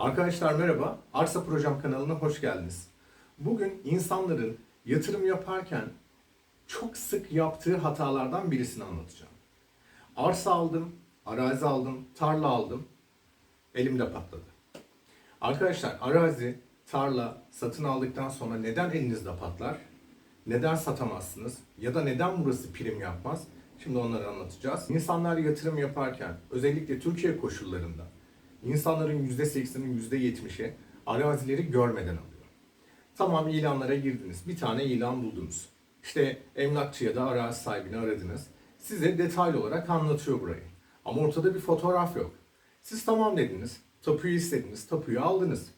Arkadaşlar merhaba, Arsa Projem kanalına hoş geldiniz. Bugün insanların yatırım yaparken çok sık yaptığı hatalardan birisini anlatacağım. Arsa aldım, arazi aldım, tarla aldım, elimde patladı. Arkadaşlar arazi, tarla satın aldıktan sonra neden elinizde patlar? Neden satamazsınız? Ya da neden burası prim yapmaz? Şimdi onları anlatacağız. İnsanlar yatırım yaparken özellikle Türkiye koşullarında insanların %80'i %70'i arazileri görmeden alıyor. Tamam ilanlara girdiniz. Bir tane ilan buldunuz. İşte emlakçı ya da arazi sahibini aradınız. Size detaylı olarak anlatıyor burayı. Ama ortada bir fotoğraf yok. Siz tamam dediniz. Tapuyu istediniz. Tapuyu aldınız.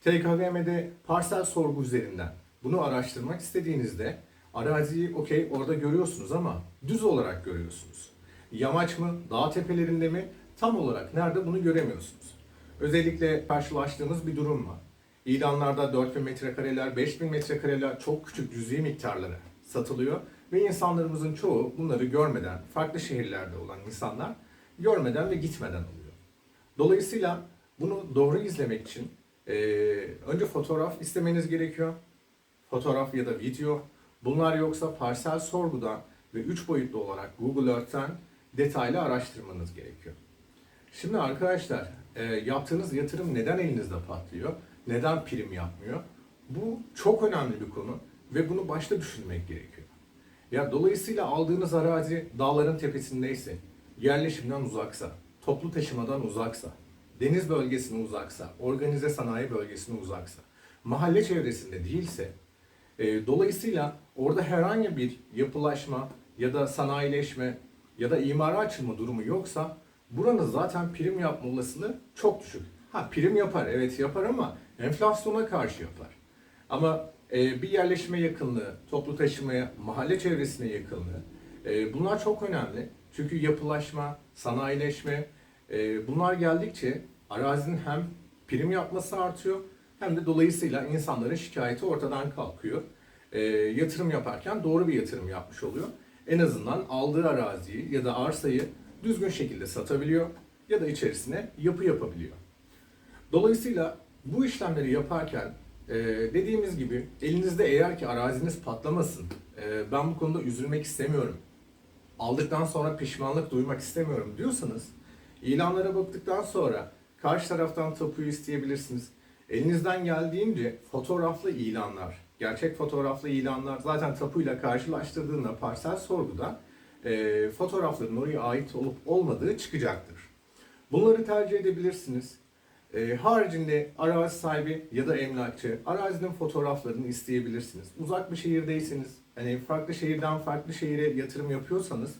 TKVM'de parsel sorgu üzerinden bunu araştırmak istediğinizde araziyi okey orada görüyorsunuz ama düz olarak görüyorsunuz. Yamaç mı, dağ tepelerinde mi tam olarak nerede bunu göremiyorsunuz. Özellikle karşılaştığımız bir durum var. İlanlarda 4000 metrekareler, 5000 metrekareler çok küçük cüzi miktarlara satılıyor ve insanlarımızın çoğu bunları görmeden, farklı şehirlerde olan insanlar görmeden ve gitmeden alıyor. Dolayısıyla bunu doğru izlemek için eee, önce fotoğraf istemeniz gerekiyor. Fotoğraf ya da video. Bunlar yoksa parsel sorgudan ve 3 boyutlu olarak Google Earth'ten detaylı araştırmanız gerekiyor. Şimdi arkadaşlar e, yaptığınız yatırım neden elinizde patlıyor? Neden prim yapmıyor? Bu çok önemli bir konu ve bunu başta düşünmek gerekiyor. Ya dolayısıyla aldığınız arazi dağların tepesindeyse, yerleşimden uzaksa, toplu taşımadan uzaksa, deniz bölgesine uzaksa, organize sanayi bölgesine uzaksa, mahalle çevresinde değilse, e, dolayısıyla orada herhangi bir yapılaşma ya da sanayileşme ya da imara açılma durumu yoksa buranın zaten prim yapma olasılığı çok düşük. Ha prim yapar evet yapar ama enflasyona karşı yapar. Ama e, bir yerleşime yakınlığı, toplu taşımaya, mahalle çevresine yakınlığı e, bunlar çok önemli. Çünkü yapılaşma, sanayileşme e, bunlar geldikçe arazinin hem prim yapması artıyor hem de dolayısıyla insanların şikayeti ortadan kalkıyor. E, yatırım yaparken doğru bir yatırım yapmış oluyor. En azından aldığı araziyi ya da arsayı düzgün şekilde satabiliyor ya da içerisine yapı yapabiliyor. Dolayısıyla bu işlemleri yaparken e, dediğimiz gibi elinizde eğer ki araziniz patlamasın, e, ben bu konuda üzülmek istemiyorum, aldıktan sonra pişmanlık duymak istemiyorum diyorsanız ilanlara baktıktan sonra karşı taraftan tapuyu isteyebilirsiniz. Elinizden geldiğince fotoğraflı ilanlar, gerçek fotoğraflı ilanlar zaten tapuyla karşılaştırdığında parsel sorguda e, fotoğrafların oraya ait olup olmadığı çıkacaktır. Bunları tercih edebilirsiniz. E, haricinde arazi sahibi ya da emlakçı arazinin fotoğraflarını isteyebilirsiniz. Uzak bir şehirdeyseniz, hani farklı şehirden farklı şehire yatırım yapıyorsanız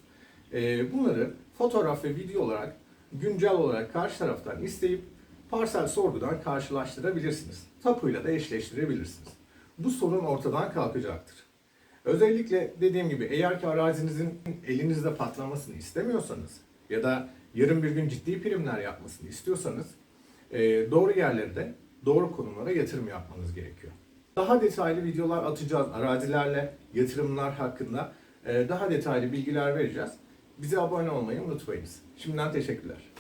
e, bunları fotoğraf ve video olarak güncel olarak karşı taraftan isteyip parsel sorgudan karşılaştırabilirsiniz. Tapuyla da eşleştirebilirsiniz. Bu sorun ortadan kalkacaktır. Özellikle dediğim gibi eğer ki arazinizin elinizde patlamasını istemiyorsanız ya da yarın bir gün ciddi primler yapmasını istiyorsanız e, doğru yerlerde doğru konumlara yatırım yapmanız gerekiyor. Daha detaylı videolar atacağız arazilerle yatırımlar hakkında e, daha detaylı bilgiler vereceğiz. Bize abone olmayı unutmayınız. Şimdiden teşekkürler.